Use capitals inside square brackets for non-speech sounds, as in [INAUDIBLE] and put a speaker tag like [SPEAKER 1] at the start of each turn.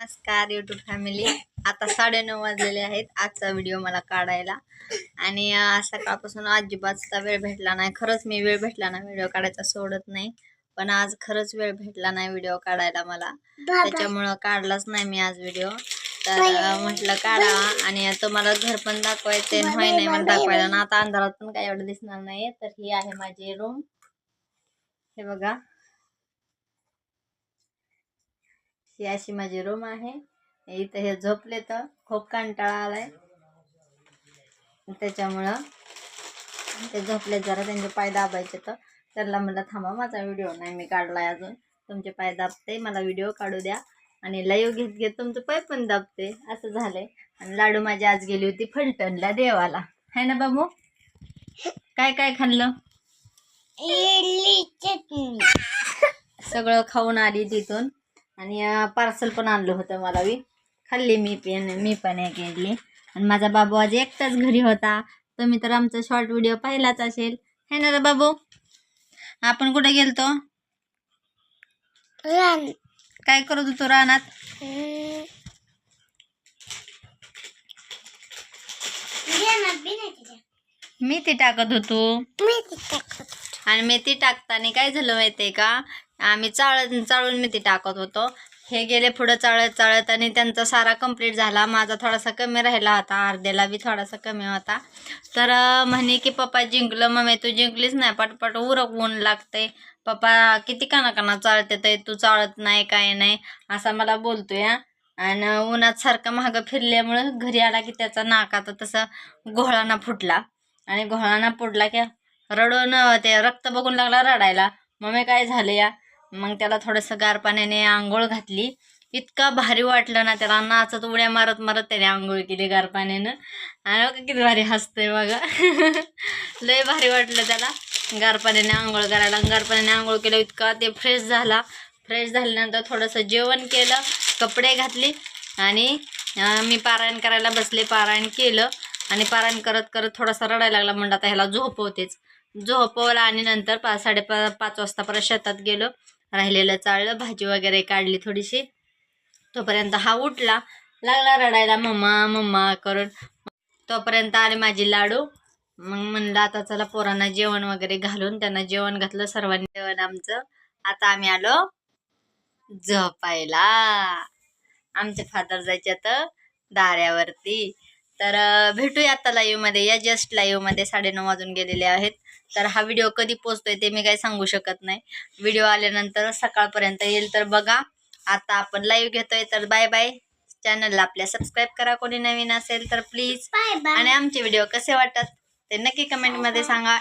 [SPEAKER 1] नमस्कार YouTube family आता साडेनऊ वाजलेले आहेत आजचा व्हिडिओ मला काढायला. आणि सकाळपासून अजिबातचा वेळ भेटला नाही. खरंच मी वेळ भेटला नाही व्हिडिओ काढायचा सोडत नाही. पण आज खरंच वेळ भेटला नाही व्हिडिओ काढायला मला. त्याच्यामुळं काढलाच नाही मी आज व्हिडिओ तर म्हटलं काढा. आणि तुम्हाला घर पण दाखवायचे व्हाय नाही मला दाखवायला. ना आता अंधारात पण काही एवढं दिसणार नाही तर ही आहे माझी रूम हे बघा. ही अशी माझी रूम आहे. इथं हे झोपले तर खूप कंटाळा आलाय. त्याच्यामुळं ते झोपले जरा त्यांचे पाय दाबायचे तर त्यांना म्हणलं थांबा माझा व्हिडिओ नाही मी काढलाय अजून. तुमचे पाय दाबते मला व्हिडिओ काढू द्या. आणि लाईव्ह घेत घेत तुमचं पाय पण दाबते. असं झालंय. आणि लाडू माझी आज गेली होती फलटणला देवाला. है ना बाबू? काय काय खाल्लं? सगळं खाऊन आली तिथून. आणि पार्सल पण आणलं होतं मला बी. खाल्ली मी पण मी पण एक इडली आणि माझा बाबू आज एकटाच घरी होता. तुम्ही तर आमचा शॉर्ट व्हिडिओ पाहिलाच असेल. है ना रे बाबू? आपण कुठे गेलतो? काय करत होतो रानात? मेथी टाकत होतो. आणि मेथी टाकताना काय झालं माहितीये का? आम्ही चाळत चाळून मेथी टाकत होतो. हे गेले पुढं चाळत चाळत आणि त्यांचा सारा कंप्लीट झाला. माझा थोडासा कमी राहिला होता. अर्ध्याला बी थोडासा कमी होता. तर म्हणे की पप्पा जिंकलं मम्मी तू जिंकलीच नाही. पटपट उरक ऊन लागते पप्पा किती काना काना चाळते ते तू चाळत नाही काय नाही? असा मला बोलतोय आणि उन्हात सारखं मागं फिरल्यामुळं घरी आला की त्याचा नाक आता तसं घोळाना फुटला. आणि घोळाना फुटला की रडून ते रक्त बघून लागला रडायला. मम्मी काय झालं या? मग त्याला थोडंसं गार पाण्याने आंघोळ घातली. इतका भारी वाटलं ना त्याला. नाचत उड्या मारत मारत त्याने आंघोळ केली गार पाण्यानं आणि बघा किती भारी हसतंय बघा. [LAUGHS] लय भारी वाटलं त्याला. गार पाण्याने आंघोळ करायला. गार पाण्याने आंघोळ केलं इतका ते फ्रेश झाला. फ्रेश झाल्यानंतर थोडंसं जेवण केलं कपडे घातले आणि मी पारायण करायला बसले. पारायण केलं आणि पारायण करत करत थोडासा रडायला लागला. म्हणलं आता ह्याला झोपवतेच. झोपवला आणि नंतर पा साडेपा पाच वाजता परत शेतात गेलो. राहिलेलं चाळलं भाजी वगैरे काढली थोडीशी. तोपर्यंत हा उठला. लागला रडायला मम्मा मम्मा करून. तोपर्यंत आले माझी लाडू. मग म्हणलं आता चला पोरांना जेवण वगैरे घालून त्यांना जेवण घातलं सर्वांनी जेवण आमचं. आता आम्ही आलो झोपायला. आमचे फादर जायचे तर दाऱ्यावरती. तर भेटूया आता लाईव्हमध्ये. या जस्ट लाईव्हमध्ये साडेनऊ वाजून गेलेले आहेत. तर हा व्हिडिओ कधी पोचतोय ते मी काही सांगू शकत नाही. व्हिडिओ आल्यानंतर सकाळपर्यंत येईल तर बघा. आता आपण लाईव्ह घेतोय तर बाय बाय चॅनलला आपल्या सबस्क्राईब करा कोणी नवीन असेल तर प्लीज आणि आमचे व्हिडिओ कसे वाटतात ते नक्की कमेंटमध्ये सांगा.